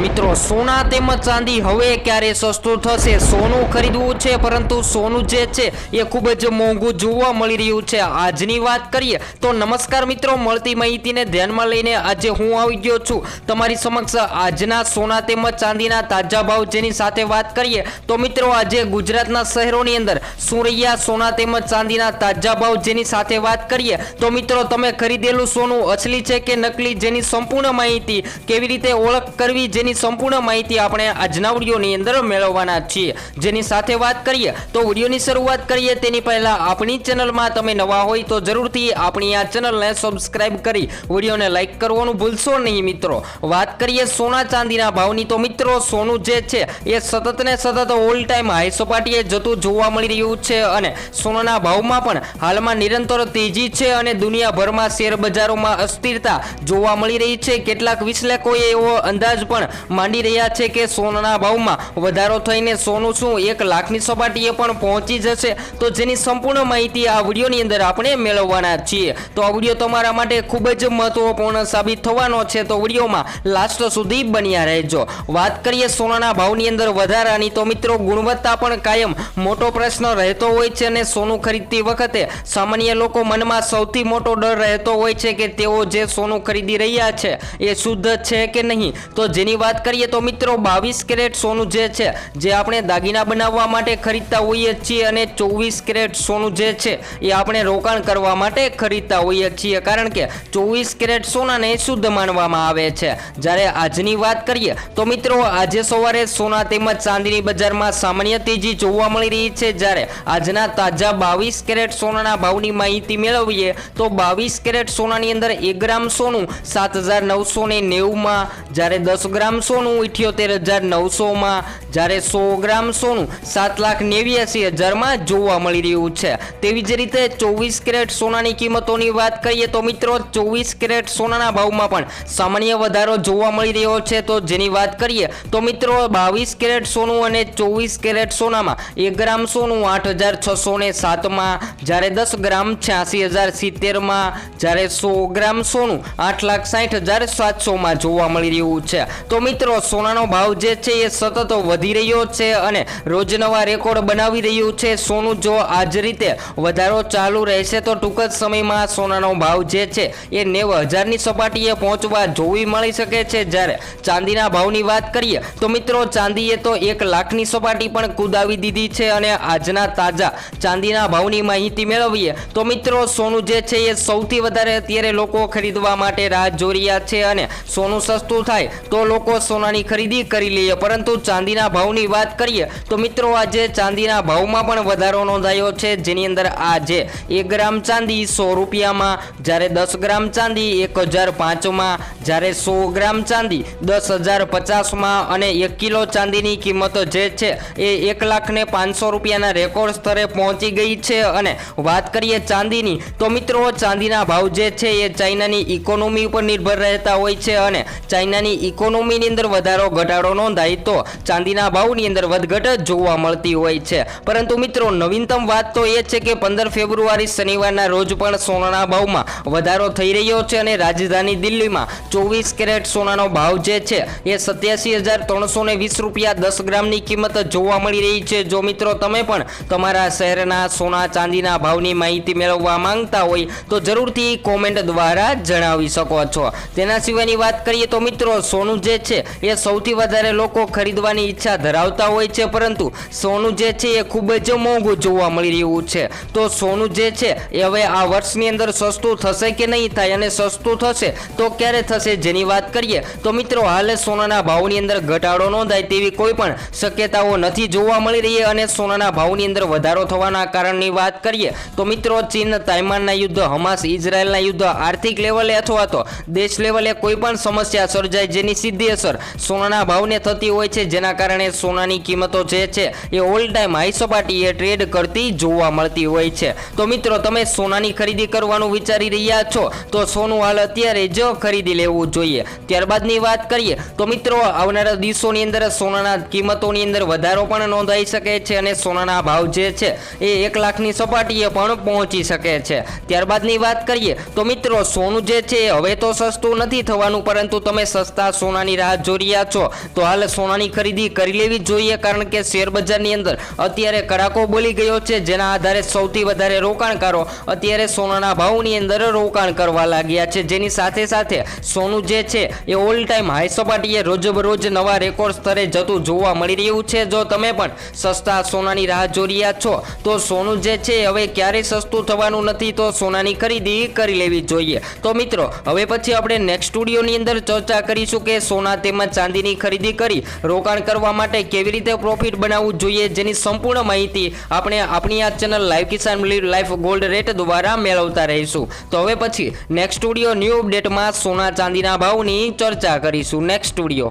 મિત્રો, સોના તેમજ ચાંદી હવે ક્યારે સસ્તું થશે? સોનું ખરીદવું છે, પરંતુ સોનું જે છે, એ ખૂબ જ મોંઘું જોવા મળી રહ્યું છે. આજની વાત કરીએ તો નમસ્કાર મિત્રો, મળતી માહિતીને ધ્યાનમાં લઈને આજે હું આવી ગયો છું. તમારી સમક્ષ આજના સોના તેમજ ચાંદીના તાજા ભાવ જેની સાથે વાત કરીએ તો મિત્રો, આજે ગુજરાતના શહેરોની અંદર સુરૈયા સોના તેમજ ચાંદીના તાજા ભાવ જેની સાથે વાત કરીએ તો મિત્રો, તમે ખરીદેલું સોનું અસલી છે કે નકલી, જેની સંપૂર્ણ માહિતી કેવી રીતે ઓળખ કરવી, જેની સંપૂર્ણ માહિતી આપણે આજના વિડીયોની અંદર મેળવવાના છીએ. જેની સાથે વાત કરીએ તો વિડીયોની શરૂઆત કરીએ. તેની પહેલા આપણી ચેનલમાં તમે નવા હોય તો જરૂરથી આપણી આ ચેનલને સબસ્ક્રાઇબ કરી વિડીયોને લાઈક કરવાનું ભૂલશો નહીં મિત્રો. વાત કરીએ સોના ચાંદીના ભાવની તો મિત્રો સોનું જે છે એ સતત ને સતત ઓલ ટાઈમ હાઈ સપાટીએ જતું જોવા મળી રહ્યું છે અને સોનાના ભાવમાં પણ હાલમાં નિરંતર તેજી છે અને દુનિયાભરમાં શેર બજારોમાં અસ્થિરતા જોવા મળી રહી છે. કેટલાક વિશ્લેષકોએ એવો અંદાજ પણ માંડી રહ્યા છે કે સોનાના ભાવમાં વધારો થઈને સોનું શું એક લાખની સપાટીએ પણ પહોંચી જશે? તો જેની સંપૂર્ણ માહિતી આ વિડીયોની અંદર આપણે મેળવવાના છીએ. તો આ વીડિયો તમારા માટે ખૂબ જ મહત્વપૂર્ણ સાબિત થવાનો છે. તો વિડીયોમાં લાસ્ટ સુધી બન્યા રહેજો. વાત કરીએ સોનાના ભાવની અંદર વધારાની, તો મિત્રો ગુણવત્તા પણ કાયમ મોટો પ્રશ્ન રહેતો હોય છે અને સોનું ખરીદતી વખતે સામાન્ય લોકો મનમાં સૌથી મોટો ડર રહેતો હોય છે કે તેઓ જે સોનું ખરીદી રહ્યા છે એ શુદ્ધ છે કે નહીં? તો જેની વાત કરીએ તો મિત્રો બાવીસ કેરેટ સોનું જે છે, જે આપણે દાગીના બનાવવા માટે ખરીદતા હોઈએ છીએ અને ચોવીસ કેરેટ સોનું જે છે, એ આપણે રોકાણ કરવા માટે ખરીદતા હોઈએ છીએ. કારણ કે ચોવીસ કેરેટ સોનાને શુદ્ધ માનવામાં આવે છે. જ્યારે આજની વાત કરીએ તો મિત્રો આજે સવારે સોના તેમજ ચાંદીની બજારમાં સામાન્ય તેજી જોવા મળી રહી છે. જ્યારે આજના તાજા બાવીસ કેરેટ સોનાના ભાવની માહિતી મેળવીએ તો બાવીસ કેરેટ સોનાની અંદર એક ગ્રામ સોનું સાત હજાર નવસો ને નેવુંમાં જ્યારે દસ ગ્રામ સોનું ઇઠ્યોતેર હજાર નવસોમાં જ્યારે સો ગ્રામ સોનું સાત લાખ નેવ્યાસી હજારમાં જોવા મળી રહ્યું છે. તેવી જ રીતે ચોવીસ કેરેટ સોનાની કિંમતોની વાત કરીએ તો મિત્રો, ચોવીસ કેરેટ સોનાના ભાવમાં પણ સામાન્ય વધારો જોવા મળી રહ્યો છે. તો જેની વાત કરીએ તો મિત્રો, બાવીસ કેરેટ સોનું અને ચોવીસ કેરેટ સોનામાં એક ગ્રામ સોનું આઠ હજાર છસો ને સાતમાં, જ્યારે દસ ગ્રામ છ્યાસી હજાર સિત્તેરમાં, જ્યારે સો ગ્રામ સોનું આઠ લાખ સાઠ હજાર સાતસોમાં જોવા મળી રહ્યું છે. તો મિત્રો, સોનાનો ભાવ જે છે એ સતત વધી રહ્યો છે અને રોજનવા રેકોર્ડ બનાવી રહ્યું છે. સોનું જો આ જ રીતે વધારો ચાલુ રહેશે તો ટૂંક જ સમયમાં સોનાનો ભાવ જે છે એ નેવ હજારની સપાટીએ પહોંચવા જોવી મળી શકે છે. જ્યારે ચાંદીના ભાવની વાત કરીએ તો મિત્રો ચાંદીએ તો એક લાખની સપાટી પણ કુદાવી દીધી છે અને આજના તાજા ચાંદીના ભાવની માહિતી મેળવીએ તો મિત્રો સોનું જે છે એ સૌથી વધારે અત્યારે લોકો ખરીદવા માટે રાહ જોઈ રહ્યા છે અને સોનું સસ્તું થાય તો લોકો સોનાની ખરીદી કરી લઈએ. પરંતુ ચાંદીના ભાવની વાત કરીએ તો મિત્રો આજે ચાંદીના ભાવમાં પણ વધારો નોંધાયો છે. જેની અંદર આજે એક ગ્રામ ચાંદી સો રૂપિયામાં, જ્યારે દસ ગ્રામ ચાંદી એક હજાર પાંચમાં, જ્યારે સો ગ્રામ ચાંદી દસ હજાર પચાસમાં અને એક કિલો ચાંદીની કિંમત જે છે એ એક લાખ ને પાંચસો રૂપિયાના રેકોર્ડ સ્તરે પહોંચી ગઈ છે. અને વાત કરીએ ચાંદીની, તો મિત્રો ચાંદીના ભાવ જે છે એ ચાઇનાની ઇકોનોમી ઉપર નિર્ભર રહેતા હોય છે. અને ચાઇનાની ઇકોનોમીની અંદર વધારો, ઘટાડો નોંધાય તો ચાંદીના ભાવની અંદર વધઘટ જોવા મળતી હોય છે. પરંતુ મિત્રો, નવીનતમ વાત તો એ છે કે પંદર ફેબ્રુઆરી શનિવારના રોજ પણ સોનાના ભાવમાં વધારો થઈ રહ્યો છે અને રાજધાની દિલ્હીમાં ચોવીસ કેરેટ સોનાનો ભાવ જે છે એ સત્યાસી હજાર ત્રણસો ને વીસ રૂપિયા દસ ગ્રામની કિંમત જોવા મળી રહી છે. જો મિત્રો, તમે પણ તમારા શહેરના સોના ચાંદીના ભાવની માહિતી મેળવવા માંગતા હોય તો જરૂરથી કોમેન્ટ દ્વારા જણાવી શકો છો. તેના સિવાયની વાત કરીએ તો મિત્રો, સોનું જે છે એ સૌથી વધારે લોકો ખરીદવાની ઈચ્છા ધરાવતા હોય છે, પરંતુ સોનું જે છે એ ખૂબ જ મોંઘું જોવા મળી રહ્યું છે. તો સોનું જે છે એ હવે આ વર્ષની અંદર સસ્તું થશે કે નહીં થાય અને સસ્તું થશે, તો ક્યારે થશે જેની વાત કરીએ, તો મિત્રો હાલે સોનાના ભાવની અંદર ઘટાડો નોંધાય તેવી કોઈ પણ શક્યતાઓ નથી જોવા મળી રહી અને સોનાના ભાવની અંદર વધારો થવાના કારણની વાત કરીએ, તો મિત્રો ચીન તાઇમાનના યુદ્ધ, હમાસ, ઇઝરાયલના યુદ્ધ, આર્થિક લેવલે અથવા તો દેશ લેવલે કોઈ પણ સમસ્યા સર્જાય જેની સીધી અસર સોનાના ભાવને થતી હોય છે, જેના કારણે કારણે સોનાની કિંમતો જે છે એ ઓલ ટાઈમ હાઈ સપાટીએ ટ્રેડ કરતી જોવા મળતી હોય છે. તો મિત્રો, તમે સોનાની ખરીદી કરવાનું વિચારી રહ્યા છો, તો સોનું હાલ અત્યારે જ ખરીદી લેવું જોઈએ. ત્યારબાદની વાત કરીએ, તો મિત્રો, આવનારા દિવસોની અંદર સોનાના કિંમતોની અંદર વધારો પણ નોંધાઈ શકે છે અને સોનાના ભાવ જે છે એ એક લાખની સપાટીએ પણ પહોંચી શકે છે. ત્યારબાદની વાત કરીએ, તો મિત્રો, સોનું જે છે હવે તો સસ્તું નથી થવાનું, પરંતુ તમે સસ્તા સોનાની રાહ જોઈ રહ્યા છો. તો હાલ સોનાની ખરીદી કરી લેવી જોઈએ કારણ કે શેરબજારની અંદર અત્યારે કડાકો બોલી ગયો છે, જેના આધારે સૌથી વધારે રોકાણકારો અત્યારે સોનાના ભાવની અંદર રોકાણ કરવા લાગ્યા છે. જેની સાથે સાથે સોનું જે છે એ ઓલ ટાઈમ હાઈ સપાટીએ રોજબરોજ નવા રેકોર્ડ સ્તરે જતું જોવા મળી રહ્યું છે. જો તમે પણ સસ્તા સોનાની રાહ જોઈ રહ્યા છો, તો સોનું જે છે હવે ક્યારેય સસ્તું થવાનું નથી, તો સોનાની ખરીદી કરી લેવી જોઈએ. તો મિત્રો, હવે પછી આપણે નેક્સ્ટ સ્ટુડિયોની અંદર ચર્ચા કરીશું કે સોના તેમજ ચાંદીની ખરીદી કરી રોકાણ કરવા માટે કેવી રીતે પ્રોફિટ બનાવવું જોઈએ જેની સંપૂર્ણ માહિતી આપણે આપણી આ channel live Kisan life gold rate દ્વારા મેળવતા રહીશું. તો હવે પછી નેક્સ્ટ સ્ટુડિયો ન્યૂ અપડેટમાં સોના ચાંદીના ભાવની ચર્ચા કરીશું. Next studio